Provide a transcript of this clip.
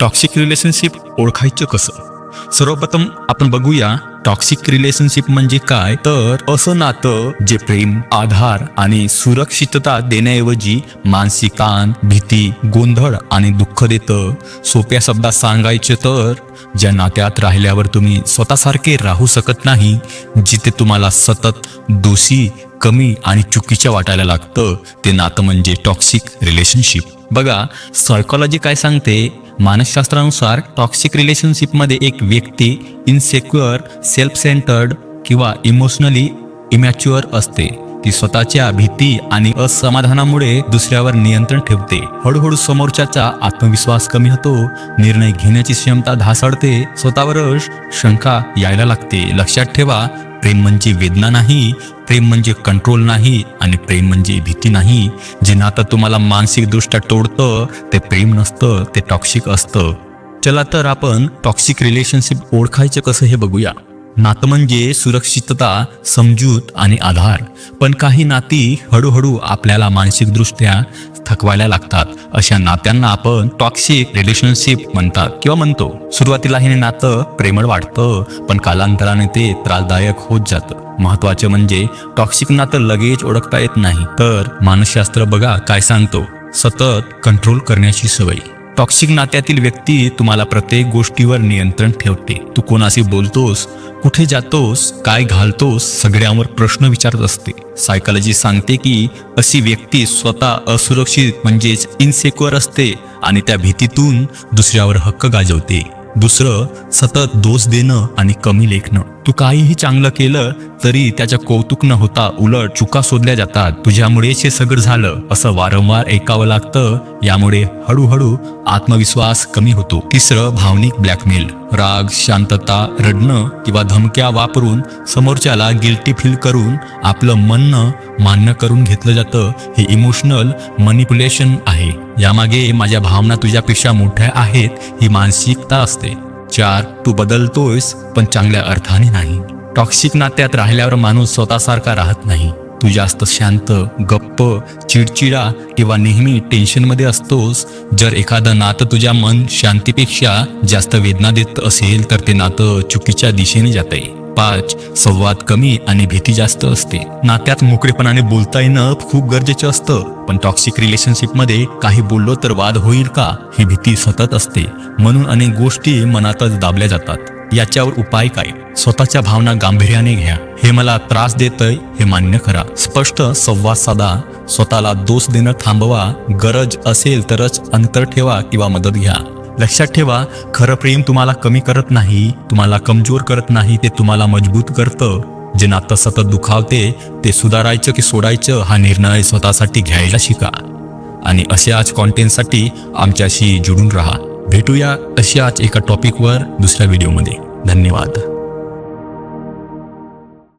Toxic relationship ओळखायचं कसं? सर्वप्रथम आपण बघूया टॉक्सिक रिलेशनशिप म्हणजे काय? तर असं नातं जे प्रेम आधार आणि सुरक्षितता देण्याऐवजी मानसिक ताण भीती गोंधळ आणि दुःख देतं. सोप्या शब्दात सांगायचे तर ज्या नात्यात राहिल्यावर तुम्ही स्वतःसारखे राहू शकत नाही जिथे तुम्हाला सतत दोषी कमी आणि चुकीच्या वाटायला लागतं. ते नातं म्हणजे टॉक्सिक रिलेशनशिप बघा सायकॉलॉजी काय सांगते? मानसशास्त्रानुसार टॉक्सिक रिलेशनशिपमध्ये एक व्यक्ती इनसेक्युअर सेल्फ सेंटर्ड किंवा इमोशनली इमॅच्युअर असते. ती स्वतःच्या भीती आणि असमाधानामुळे दुसऱ्यावर नियंत्रण ठेवते. हळूहळू समोरच्याचा आत्मविश्वास कमी होतो निर्णय घेण्याची क्षमता धासाडते स्वतःवरच शंका यायला लागते. लक्षात ठेवा प्रेम म्हणजे वेदना नाही प्रेम म्हणजे कंट्रोल नाही आणि प्रेम म्हणजे भीती नाही. जे नातं तुम्हाला मानसिकदृष्ट्या तोडतं ते प्रेम नसतं ते टॉक्सिक असतं. चला तर आपण टॉक्सिक रिलेशनशिप ओळखायचं कसं हे बघूया. नातं म्हणजे सुरक्षितता समजूत आणि आधार. पण काही नाती हळूहळू आपल्याला मानसिकदृष्ट्या थकवायला लागतात. अशा नात्यांना आपण टॉक्सिक रिलेशनशिप म्हणतात किंवा म्हणतो. सुरुवातीला हे नातं प्रेमळ वाटतं पण कालांतराने ते त्रासदायक होत जातं. महत्त्वाचे म्हणजे टॉक्सिक नातं लगेच ओळखता येत नाही. तर मानसशास्त्र बघा काय सांगतो. सतत कंट्रोल करण्याची सवय. टॉक्सिक नात्यातील व्यक्ती तुम्हाला प्रत्येक गोष्टीवर नियंत्रण ठेवते. तू कोणाशी बोलतोस कुठे जातोस काय घालतोस सगळ्यांवर प्रश्न विचारत असते. सायकॉलॉजी सांगते की अशी व्यक्ती स्वतः असुरक्षित म्हणजेच इनसेक्युअर असते आणि त्या भीतीतून दुसऱ्यावर हक्क गाजवते. दुसरं सतत दोष देणं आणि कमी लेखणं. तू काहीही चांगलं केलं तरी त्याच्या कौतुक न होता उलट चुका शोधल्या जातात. तुझ्यामुळेच हे सगळं झालं असं वारंवार ऐकावं लागतं. यामुळे हळूहळू आत्मविश्वास कमी होतो. तिसरं भावनिक ब्लॅकमेल राग शांतता रडणं किंवा धमक्या वापरून समोरच्याला गिल्टी फील करून आपलं म्हणणं मान्य करून घेतलं जातं. हे इमोशनल मनिप्युलेशन आहे. यामागे माझ्या भावना तुझ्यापेक्षा मोठ्या आहेत ही मानसिकता असते. चार तू बदलतोयस पण चांगल्या अर्थाने नाही. टॉक्सिक नात्यात राहिल्यावर माणूस स्वतःसारखा राहत नाही. तू जास्त शांत गप्प चिडचिडा किंवा नेहमी टेन्शनमध्ये असतोस. जर एखादं नातं तुझ्या मन शांतीपेक्षा जास्त वेदना देत असेल तर ते नातं चुकीच्या दिशेने जाते पाच संवाद कमी आणि भीती जास्त असते. नात्यात मोकळेपणाने बोलता येणं खूप गरजेचं असतं. पण टॉक्सिक रिलेशनशिपमध्ये काही बोललो तर वाद होईल का? ही भीती सतत असते. म्हणून अनेक गोष्टी मनातच दाबल्या जातात. याच्यावर उपाय काय? स्वतःच्या भावना गांभीर्याने घ्या. हे मला त्रास देतय हे मान्य करा. स्पष्ट संवाद साधा. स्वतःला दोष देणं थांबवा. गरज असेल तरच अंतर ठेवा किंवा मदत घ्या. लक्षात ठेवा खरं प्रेम तुम्हाला कमी करत नाही तुम्हाला कमजोर करत नाही ते तुम्हाला मजबूत करतं. जे नातं सतत दुखावते ते सुधारायचं की सोडायचं हा निर्णय स्वतःसाठी घ्यायला शिका. आणि अशाच कॉन्टेंटसाठी आमच्याशी जुडून राहा. भेटूया अशाच एका टॉपिकवर दुसऱ्या व्हिडिओमध्ये धन्यवाद.